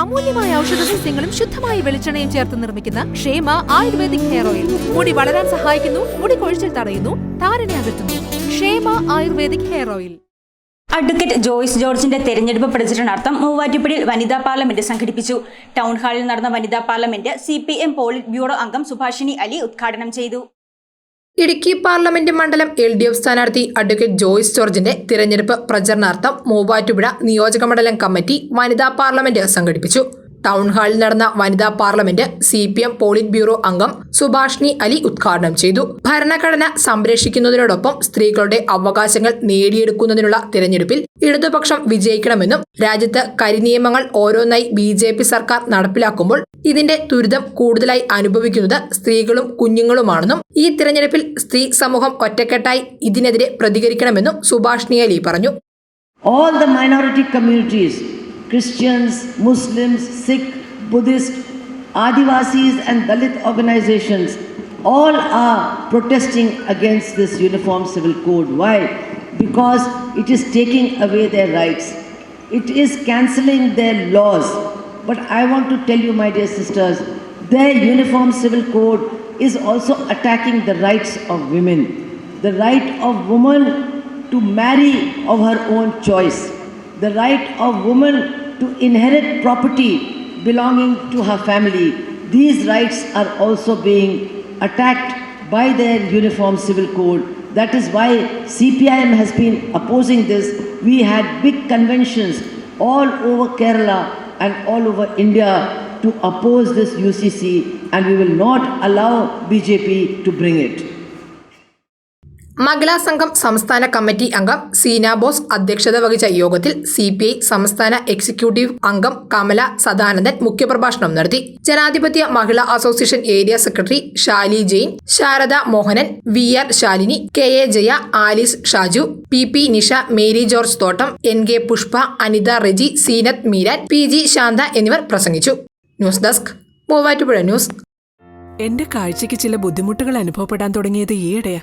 അമൂല്യമായ ഔഷധ സസ്യങ്ങളും ശുദ്ധമായ വെളിച്ചെണ്ണയും ചേർത്ത് നിർമ്മിക്കുന്ന ക്ഷേമ ആയുർവേദിക് ഹെയർ ഓയിൽ. മുടി വളരാൻ സഹായിക്കുന്നു മുടി കൊഴിച്ചിൽ തടയുന്നു താരനെ അകറ്റുന്നു. Kshema ayurvedic hair oil. Advocate Joyce ജോർജിന്റെ തെരഞ്ഞെടുപ്പ് പ്രചരണാർത്ഥം മൂവാറ്റുപുഴയിൽ വനിതാ പാർലമെന്റ് സംഘടിപ്പിച്ചു. ടൗൺ ഹാളിൽ നടന്ന വനിതാ parliament C P M polit bureau അംഗം സുഭാഷിണി അലി ഉദ്ഘാടനം ചെയ്തു. ഇടുക്കി പാർലമെന്റ് മണ്ഡലം എൽ ഡി എഫ് സ്ഥാനാർത്ഥി അഡ്വക്കേറ്റ് ജോയ്സ് ജോർജിന്റെ തിരഞ്ഞെടുപ്പ് പ്രചരണാർത്ഥം മൂവാറ്റുപുഴ നിയോജകമണ്ഡലം കമ്മിറ്റി വനിതാ പാർലമെന്റ് സംഘടിപ്പിച്ചു. ടൗൺ ഹാളിൽ നടന്ന വനിതാ parliament C P M polit bureau അംഗം സുഭാഷ്ണി അലി ഉദ്ഘാടനം ചെയ്തു. ഭരണഘടന സംരക്ഷിക്കുന്നതിനോടൊപ്പം സ്ത്രീകളുടെ അവകാശങ്ങൾ നേടിയെടുക്കുന്നതിനുള്ള തിരഞ്ഞെടുപ്പിൽ ഇടതുപക്ഷം വിജയിക്കണമെന്നും രാജ്യത്ത് കരിനിയമങ്ങൾ ഓരോന്നായി ബി ജെ പി സർക്കാർ നടപ്പിലാക്കുമ്പോൾ ഇതിന്റെ ദുരിതം കൂടുതലായി അനുഭവിക്കുന്നത് സ്ത്രീകളും കുഞ്ഞുങ്ങളുമാണെന്നും ഈ തിരഞ്ഞെടുപ്പിൽ സ്ത്രീ സമൂഹം ഒറ്റക്കെട്ടായി ഇതിനെതിരെ പ്രതികരിക്കണമെന്നും സുഭാഷ്ണി അലി പറഞ്ഞു. All the minority communities Christians, Muslims, Sikh, Buddhist, Adivasis, and Dalit organizations all are protesting against this uniform civil code. Why? Because it is taking away their rights, it is cancelling their laws. But I want to tell you, my dear sisters, their uniform civil code is also attacking the rights of women, the right of woman to marry of her own choice, the right of woman to inherit property belonging to her family. These rights are also being attacked by their uniform civil code. That is why CPIM has been opposing this. We had big conventions all over Kerala and all over India to oppose this UCC, and we will not allow BJP to bring it. മഹിളാ സംഘം സംസ്ഥാന committee അംഗം സീന ബോസ് അധ്യക്ഷത വഹിച്ച യോഗത്തിൽ C P I സംസ്ഥാന executive അംഗം കമല സദാനന്ദൻ മുഖ്യപ്രഭാഷണം നടത്തി. ജനാധിപത്യ മഹിളാ association area secretary Shali Jain Sharada Mohanan V R Shalini K A Jaya Alice Shaju P P Nisha Mary George Thottam N K Pushpa Anitha Reji Seenath Meeran P G Shantha എന്നിവർ പ്രസംഗിച്ചു. News desk Muvattupuzha news. എന്റെ കാഴ്ചയ്ക്ക് ചില ബുദ്ധിമുട്ടുകൾ അനുഭവപ്പെടാൻ തുടങ്ങിയത് ഈയിടെയാ.